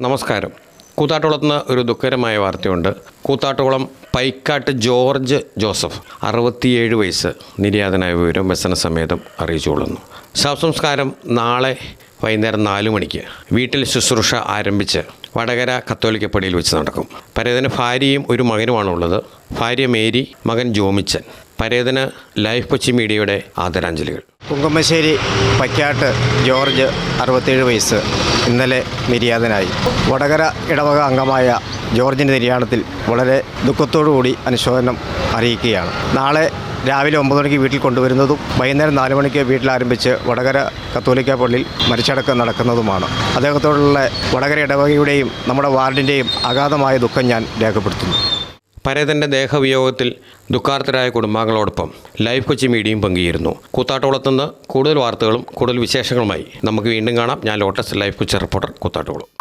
നമസ്കാരം. കൂത്താട്ടുകുളത്ത് ഒരു ദുഃഖകരമായ വാർത്തയുണ്ട്. കൂത്താട്ടുകുളം പൈക്കാട്ട് ജോർജ് ജോസഫ് അറുപത്തിയേഴ് വയസ്സ് നിര്യാതനായ വിവരം വ്യസന സമേതം അറിയിച്ചുകൊള്ളുന്നു. ശവസംസ്കാരം നാളെ വൈകുന്നേരം നാലു മണിക്ക് വീട്ടിൽ ശുശ്രൂഷ ആരംഭിച്ച് വടകര കത്തോലിക്ക പള്ളിയിൽ വെച്ച് നടക്കും. പരേതന് ഭാര്യയും ഒരു മകനുമാണുള്ളത്. ഭാര്യ മേരി മകൻ ജോമിച്ചൻ. പരേതന് ലൈഫ് കൊച്ചി മീഡിയയുടെ ആദരാഞ്ജലികൾ. കുങ്കമ്മശ്ശേരി പക്കാട്ട് ജോർജ് അറുപത്തേഴ് വയസ്സ്. ഇന്നലെ നിര്യാതനായി. വടകര ഇടവക അംഗമായ ജോർജിന്റെ നിര്യാണത്തിൽ വളരെ ദുഃഖത്തോടുകൂടി അനുശോചനം അറിയിക്കുകയാണ്. നാളെ രാവിലെ ഒമ്പത് മണിക്ക് വീട്ടിൽ കൊണ്ടുവരുന്നതും വൈകുന്നേരം നാല് മണിക്ക് വീട്ടിൽ ആരംഭിച്ച് വടകര കത്തോലിക്ക പള്ളിയിൽ മരിച്ചടക്കം നടക്കുന്നതുമാണ്. അദ്ദേഹത്തോടുള്ള വടകര ഇടവകയുടെയും നമ്മുടെ വാർഡിന്റെയും അഗാധമായ ദുഃഖം ഞാൻ രേഖപ്പെടുത്തുന്നു. പരേതന്റെ ദേഹവിയോഗത്തിൽ ദുഃഖാർത്തരായ കുടുംബാംഗങ്ങളോടൊപ്പം ലൈഫ് കൊച്ചി മീഡിയയും പങ്കുചേരുന്നു. കൂത്താട്ടോളത്തുനിന്ന് കൂടുതൽ വാർത്തകളും കൂടുതൽ വിശേഷങ്ങളുമായി നമുക്ക് വീണ്ടും കാണാം. ഞാൻ lotus life Kochi reporter Koothattukulam